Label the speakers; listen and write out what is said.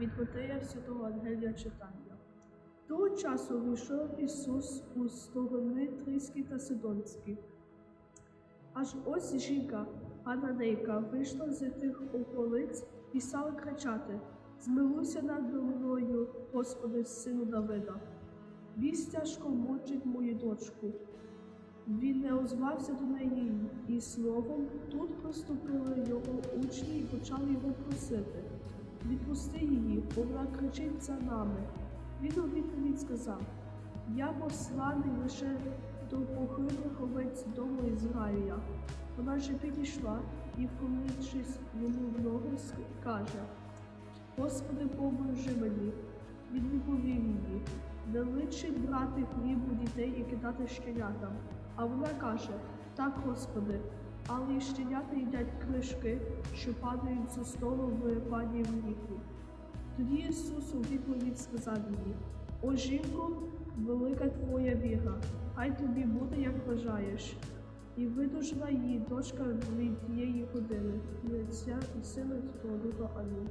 Speaker 1: від Матея Святого Ангелія читання. Того часу вийшов Ісус у сторони Трійські та Сидонські. Аж ось жінка, Ананейка, вийшла з тих околиць і стала кричати: Змилуйся над мною, Господи, сину Давида. Біс тяжко мучить мою дочку. Він не озвався до неї і словом тут приступили його учні і почали його просити. Відпусти її, бо вона кричить за нами. Він у відповідь сказав: Я посланий лише до похилих овець дому Ізраїля. Вона же підійшла і, вклонившись йому в ноги, каже: Господи, поможи мені. Він відповів їй, не личить брати хліб у дітей і кидати щенятам. А вона каже: Так, Господи, але й щенята їдять книжки, що падають зі столу в пані в віку. Тоді Ісус у відповідь сказав їй: О жінко, велика твоя віра, хай тобі буде, як бажаєш. І видужила її дочка від тієї години, лиця і Сина Твого Духа. Амінь.